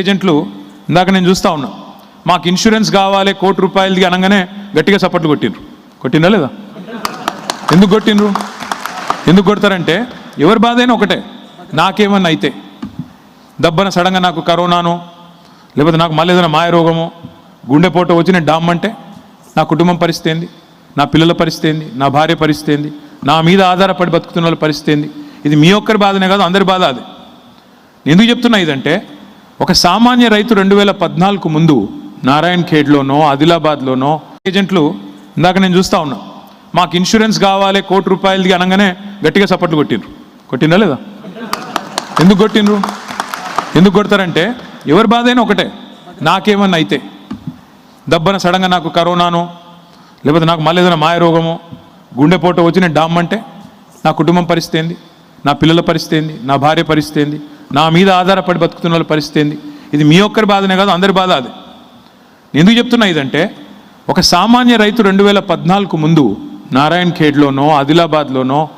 ఏజెంట్లు ఇందాక నేను చూస్తా ఉన్నా. మాకు ఇన్సూరెన్స్ కావాలి కోటి రూపాయలది అనగానే గట్టిగా సపోర్ట్లు కొట్టిండ్రు కొట్టిందా లేదా? ఎందుకు కొట్టిండ్రు? ఎందుకు కొడతారంటే ఎవరి బాధ అయినా ఒకటే నాకేమన్నా అయితే. దబ్బన సడన్గా నాకు కరోనాను లేకపోతే నాకు మళ్ళీ ఏదైనా మాయ రోగము గుండెపోటు వచ్చి నేను డామ్ అంటే నా కుటుంబం పరిస్థితి ఏంది? నా పిల్లల పరిస్థితి ఏంది? నా భార్య పరిస్థితి ఏంది? నా మీద ఆధారపడి బతుకుతున్న వాళ్ళ పరిస్థితి ఏంది? ఇది మీ ఒక్కరి బాధనే కాదు అందరి బాధ అది. ఎందుకు చెప్తున్నా ఇదంటే ఒక సామాన్య రైతు రెండు వేల పద్నాలుగు ముందు నారాయణ్ ఖేడ్లోనో ఆదిలాబాద్లోనో ఏజెంట్లు ఇందాక నేను చూస్తా ఉన్నా. మాకు ఇన్సూరెన్స్ కావాలి కోటి రూపాయలది అనగానే గట్టిగా సపోర్ట్లు కొట్టిండ్రు కొట్టిందా లేదా? ఎందుకు కొట్టిండ్రు? ఎందుకు కొడతారంటే ఎవరి బాధ అయినా ఒకటే నాకేమన్నా అయితే. దబ్బన సడన్గా నాకు కరోనాను లేకపోతే నాకు మళ్ళీ ఏదైనా మాయ రోగము గుండెపోటు వచ్చి నేను డామ్ అంటే నా కుటుంబం పరిస్థితి ఏంది? నా పిల్లల పరిస్థితి ఏంది? నా భార్య పరిస్థితి ఏంది? నా మీద ఆధారపడి బతుకుతున్న వాళ్ళ పరిస్థితి ఏంది? ఇది మీ ఒక్కరి బాధనే కాదు అందరి బాధ అది. ఎందుకు చెప్తున్నా ఇదంటే ఒక సామాన్య రైతు రెండు వేల పద్నాలుగు ముందు నారాయణ్ ఖేడ్లోనో ఆదిలాబాద్లోనో